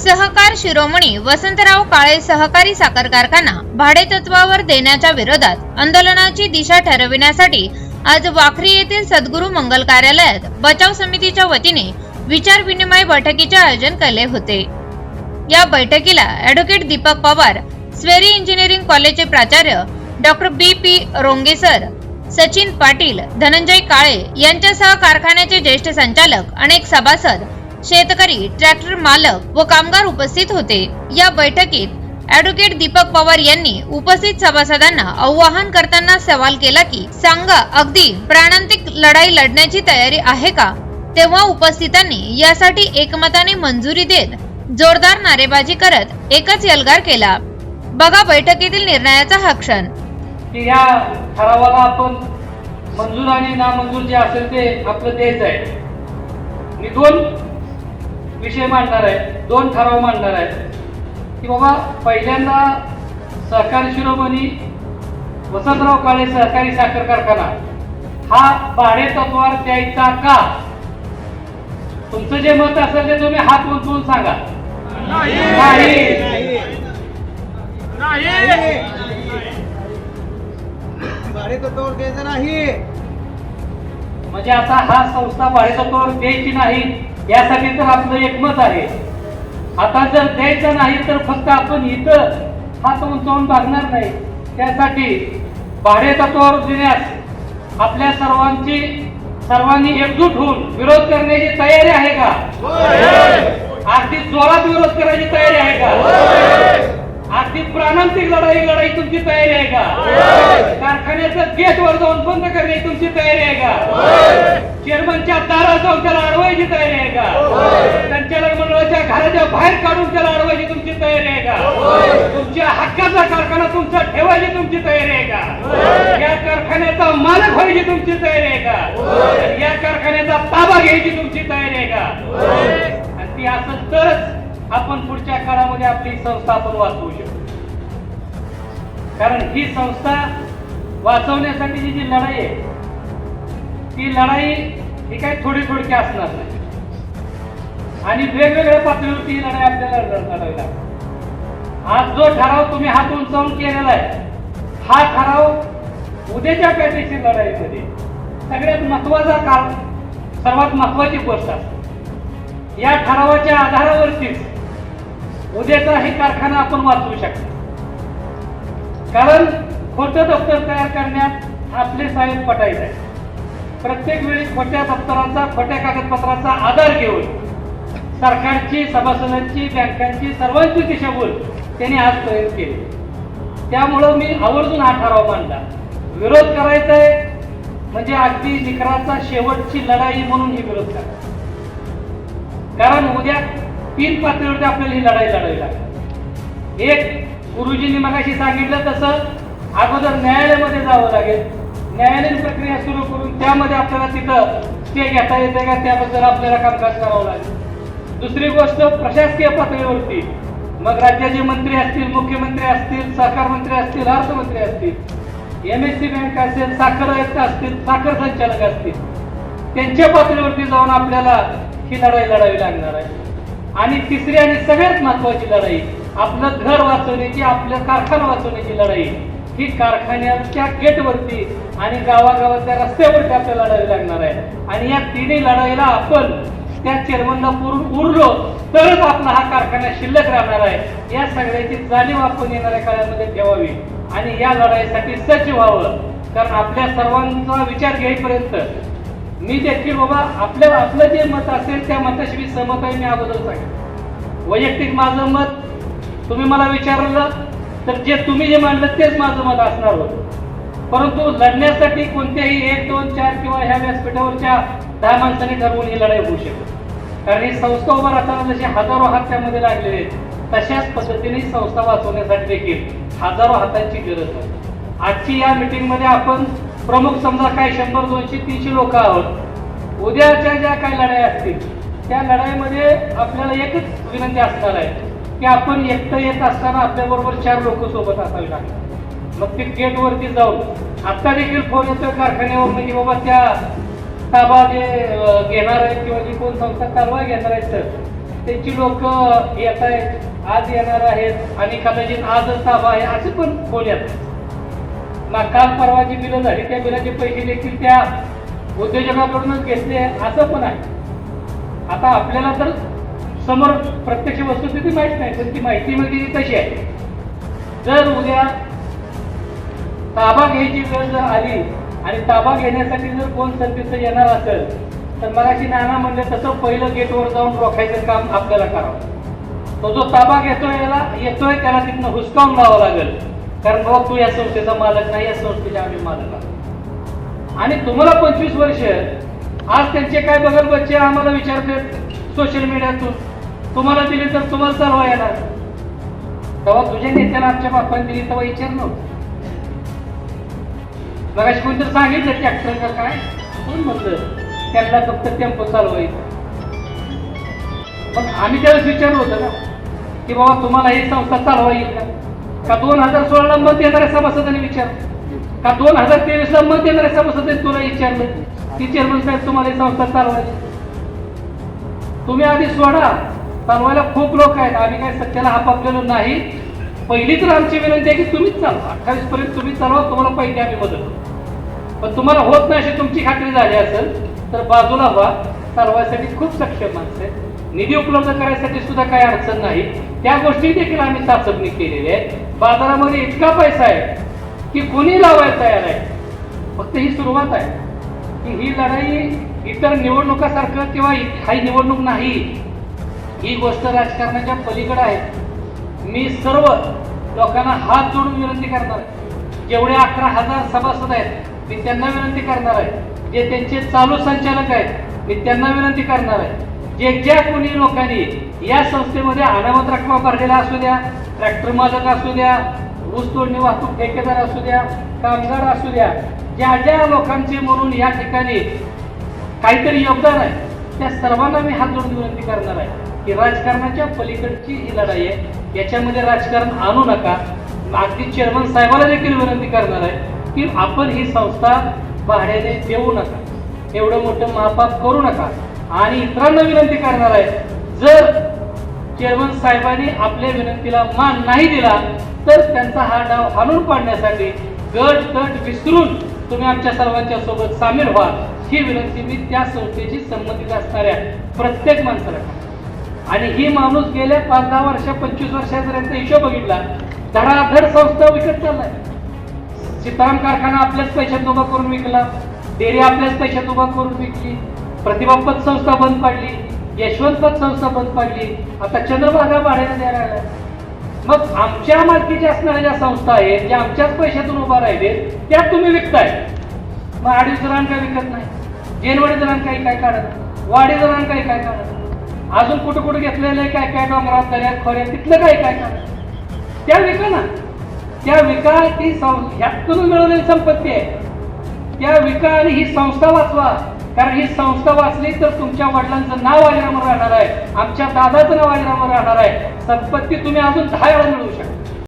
सहकार शिरोमणी वसंतराव काळे सहकारी साखर कारखाना भाडेतत्वावर देण्याच्या विरोधात आंदोलनाची दिशा ठरविण्यासाठी आज वाखरी येथील सद्गुरू मंगल कार्यालयात बचाव समितीच्या वतीने विचार विनिमय बैठकीचे आयोजन केले होते. या बैठकीला ॲडव्होकेट दीपक पवार स्वेरी इंजिनिअरिंग कॉलेजचे प्राचार्य doctor B P Rongesar Sachin Patil Dhananjay Kale यांच्यासह कारखान्याचे ज्येष्ठ संचालक अनेक सभासद शेतकरी ट्रॅक्टर मालक व कामगार उपस्थित होते. या बैठकीत ॲडव्होकेट दीपक पवार यांनी उपस्थित सभासदांना आव्हान करताना सवाल केला की सांगा अगदी प्राणांतिक लढाई लढण्याची तयारी आहे का? तेव्हा उपस्थितांनी यासाठी एकमताने मंजुरी देत जोरदार नारेबाजी करत एकच यलगार केला. बघा बैठकीतील निर्णयाचा हा क्षण. की ह्या ठरावाला आपण मंजूर आणि नामंजूर जे असेल ते आपलं द्यायचं आहे. मी दोन विषय मांडणार आहे दोन ठराव मांडणार आहे. की बाबा पहिल्यांदा सहकारी शिरोमणी वसंतराव काळे सहकारी साखर कारखाना हा भाडे तत्वावर द्यायचा का? तुमचं जे मत असेल ते तुम्ही हात उंचवून सांगा. नाही. भाडे तत्वावर द्यायचं नाही. म्हणजे आता हा संस्था भाडेतत्वावर द्यायची नाही. यासाठी तर आपलं एकमत आहे. आता जर द्यायचं नाही तर फक्त आपण इथं हात उंचावून भागणार नाही. त्यासाठी भाडेतत्वावर देण्यास आपल्या सर्वांची सर्वांनी एकजूट होऊन विरोध करण्याची तयारी आहे का? अगदी जोरात विरोध करायची तयारी आहे का? अगदी प्राणांतिक लढाई लढाई तुमची तयारी आहे का? कारखान्याचं गेट वर जाऊन बंद करण्याची तुमची तयारी आहे का? चेअरमनच्या दारात जाऊन त्याला अडवायची तयारी आहे का? संचालक मंडळाच्या घराच्या बाहेर काढून त्याला अडवायची तुमची तयारी आहे का? तुमच्या हक्काचा कारखाना तुमचा ठेवायची तुमची तयारी आहे का? या कारखान्याचा मालक व्हायची तुमची तयारी आहे का? या कारखान्याचा ताबा घ्यायची तुमची तयारी आहे का? आणि ती असं तरच आपण पुढच्या काळामध्ये आपली संस्था आपण वाचवू शकतो. कारण ही संस्था वाचवण्यासाठीची जी लढाई आहे ती लढाई ही काही थोडी थोडकी असणार नाही. आणि वेगवेगळ्या पातळीवरती ही लढाई आपल्याला लढावी लागते. आज जो ठराव तुम्ही हात उंचावून केलेला आहे हा ठराव उद्याच्या पॅटेची लढाईमध्ये सगळ्यात महत्त्वाचा काळ सर्वात महत्वाची गोष्ट असते. या ठरावाच्या आधारावरतीच उद्याचा हे कारखाना आपण वाचवू शकतो. कारण खोटं दप्तर तयार करण्यात आपले साहेब पटायचे आहे प्रत्येक वेळी खोट्या दफ्तरांचा खोट्या कागदपत्राचा आधार घेऊन सरकारची सभासदांची बँकांची सर्वांची दिशाभूल त्यांनी आज प्रयत्न केले. त्यामुळं मी आवर्जून हा ठराव मांडला. विरोध करायचा आहे म्हणजे अगदी निकराचा शेवटची लढाई म्हणून ही विरोध करा. कारण उद्या तीन पातळीवरती आपल्याला ही लढाई लढावी लागेल. एक गुरुजींनी मगाशी सांगितलं तसं अगोदर न्यायालयामध्ये जावं लागेल. न्यायालयीन प्रक्रिया सुरू करून त्यामध्ये आपल्याला तिथं स्टे घेता येते का? त्याबद्दल आपल्याला कामकाज करावं लागेल. दुसरी गोष्ट प्रशासकीय पातळीवरती. मग राज्याचे मंत्री असतील मुख्यमंत्री असतील सहकार मंत्री असतील अर्थमंत्री असतील एम एस सी बँक असेल साखर आयुक्त असतील साखर संचालक असतील त्यांच्या पातळीवरती जाऊन आपल्याला ही लढाई लढावी लागणार आहे. आणि तिसरी आणि सगळ्यात महत्वाची लढाई आपलं घर वाचवण्याची आपलं कारखाना वाचवण्याची लढाई. ही कारखान्याच्या गेटवरती आणि गावागावाच्या रस्त्यावरती आपल्याला लढावी लागणार आहे आणि या तिन्ही लढाईला आपण त्या चेअरमनला पुरून उरलो तरच आपला हा कारखाना शिल्लक राहणार आहे. या सगळ्याची जाणीव आपण येणाऱ्या काळामध्ये ठेवावी आणि या लढाईसाठी सज्ज व्हावं. कारण आपल्या सर्वांचा विचार घेईपर्यंत मी देखील बाबा आपल्या आपलं जे मत असेल त्या मताशी मी सहमत आहे. मी अगोदर सांगेन वैयक्तिक माझं मत तुम्ही मला विचारलं तर जे तुम्ही जे मांडलं तेच माझं मत असणार होतं. परंतु लढण्यासाठी कोणत्याही एक दोन चार किंवा ह्या व्यासपीठावरच्या दहा माणसांनी ठरवून ही लढाई होऊ शकते. कारण ही संस्था उभा राहताना जसे हजारो हात त्यामध्ये लागलेले आहेत तशाच पद्धतीने संस्था वाचवण्यासाठी देखील हजारो हातांची गरज आहे. आजची या मिटिंगमध्ये आपण प्रमुख समजा काय शंभर दोनशे तीनशे लोक आहोत. उद्याच्या ज्या काही लढाई असतील त्या लढाईमध्ये आपल्याला एकच विनंती असणार आहे की आपण एकटं येत असताना आपल्याबरोबर चार लोक सोबत असावे लागतात. मग ते गेटवरती जाऊन आत्ता देखील फोन येतो कारखान्यावर म्हणजे बाबा त्या ताबा जे घेणार आहेत किंवा जी कोण संस्था कारवाई घेणार आहेत तर त्यांची लोक येत आहेत आज येणार आहेत आणि कदाचित आजच ताबा आहे असे पण फोन येतात ना काल परवाची बिलं झाली त्या बिलाचे पैसे देखील त्या उद्योजकाकडूनच घेतले असं पण आहे. आता आपल्याला तर समोर प्रत्यक्ष वस्तुस्थिती माहीत नाही पण ती माहिती म्हणजे तशी आहे. जर उद्या ताबा घ्यायची वेळ जर आली आणि ताबा घेण्यासाठी जर कोण संतीचं येणार असेल तर मगाशी नाना म्हणजे तसं पहिलं गेटवर जाऊन रोखायचं काम आपल्याला करावं. तो जो ताबा घेतोय याला येतोय त्याला तिथनं हुसकावून लावावं लागेल. कारण बाबा तू या संस्थेचा मालक नाही या संस्थेचे आम्ही मालक आहोत. आणि तुम्हाला पंचवीस वर्ष आज त्यांचे काय बघल बच्चे आम्हाला विचारतात सोशल मीडियातून तुम्हाला दिले तर तुम्हाला चालवा येणार. तेव्हा तुझ्या नेत्याला आमच्या बापाने दिली तेव्हा विचार नव्हतं मगाशी तर सांगितलं ट्रॅक्टर का काय? कोण म्हणलं? त्यातला फक्त टेम्पो चालवायचा. पण आम्ही त्यावेळेस विचारलं होतं ना की बाबा तुम्हाला ही संस्था चालवा येईल का? का दोन हजार सोळाला मत देणाऱ्या सभासदांनी विचारलं का दोन हजार तेवीसला मत देणाऱ्या सभासदांनी तुला विचारलं की चेअरमन साहेब तुम्हाला ही संस्था चालवायची. तुम्ही आधी सोडा. चालवायला खूप लोक आहेत. आम्ही काय सत्याला हापापलेलो नाही. पहिली तर आमची विनंती आहे की तुम्हीच चालवा. अठ्ठावीस पर्यंत तुम्ही चालवा. तुम्हाला पहिली आम्ही मदत पण तुम्हाला होत नाही अशी तुमची खात्री झाली असेल तर बाजूला व्हा. चालवायसाठी खूप सक्षम माणसं आहेत. निधी उपलब्ध करायसाठी सुद्धा काही अडचण नाही. त्या गोष्टी देखील आम्ही चाचपणी केलेल्या आहेत. बाजारामध्ये इतका पैसा आहे की कोणी लावायला तयार आहे? फक्त ही सुरुवात आहे. की ही लढाई इतर निवडणुकासारखं किंवा इ- निवडणूक नाही. ही गोष्ट राजकारणाच्या पलीकडे आहे. मी सर्व लोकांना हात जोडून विनंती करणार आहे. जेवढे अकरा हजार सभासद आहेत मी त्यांना विनंती करणार आहे. जे त्यांचे चालू संचालक आहेत मी त्यांना विनंती करणार आहे. जे ज्या कोणी लोकांनी या संस्थेमध्ये अनामत रकमा भरलेल्या असू द्या ट्रॅक्टर मालक असू द्या ऊस तोडणी वाहतूक ठेकेदार असू द्या कामगार असू द्या ज्या ज्या लोकांचे म्हणून या ठिकाणी काहीतरी योगदान आहे त्या सर्वांना मी हात जोडून विनंती करणार आहे की राजकारणाच्या पलीकडची ही लढाई आहे याच्यामध्ये राजकारण आणू नका. अगदी चेअरमन साहेबाला देखील विनंती करणार आहे की आपण ही संस्था भाड्याने देऊ नका. एवढं मोठं महापाप करू नका. आणि इतरांना विनंती करणार आहे. जर चेअरमन साहेबांनी आपल्या विनंतीला मान नाही दिला तर त्यांचा हा डाव हाणून पाडण्यासाठी गट तट विसरून तुम्ही आमच्या सर्वांच्या सोबत सामील व्हा. ही विनंती मी त्या संस्थेशी संबंधित असणाऱ्या प्रत्येक माणसाला आणि ही माणूस गेल्या पाच दहा वर्ष पंचवीस वर्षापर्यंत हिशोब बघितला. धडाधड संस्था विकत चाललाय. सीताराम कारखाना आपल्याच पैशात उभा करून विकला. डेअरी आपल्याच पैशात उभा करून विकली. प्रतिभापत संस्था बंद पाडली यशवंतपत संस्था बंद पाडली आता चंद्रभागा भाड्याने द्यायला लागल्या. मग आमच्या मालकीच्या असणाऱ्या ज्या संस्था आहेत ज्या आमच्याच पैशातून उभा राहिले त्या तुम्ही विकताय. मग अडीच जणांना काय विकत नाही. जेनवाडी जणांना काही काय काढत वाडी जणांना काही काय काढत अजून कुठं कुठं घेतलेलं आहे काय काय डोंगरात दर्यात खोऱ्यात तिथलं काय काय काढत त्या विका ना. त्या विका ती सं- ह्यातून मिळवलेली संपत्ती आहे. त्या विका आणि ही संस्था वाचवा. कारण ही संस्था वाचली तर तुमच्या वडिलांचं नाव अजरामर राहणार आहे. आमच्या दादाचं नाव अजरामर राहणार आहे. संपत्ती तुम्ही अजून दहा वेळा मिळवू शकता.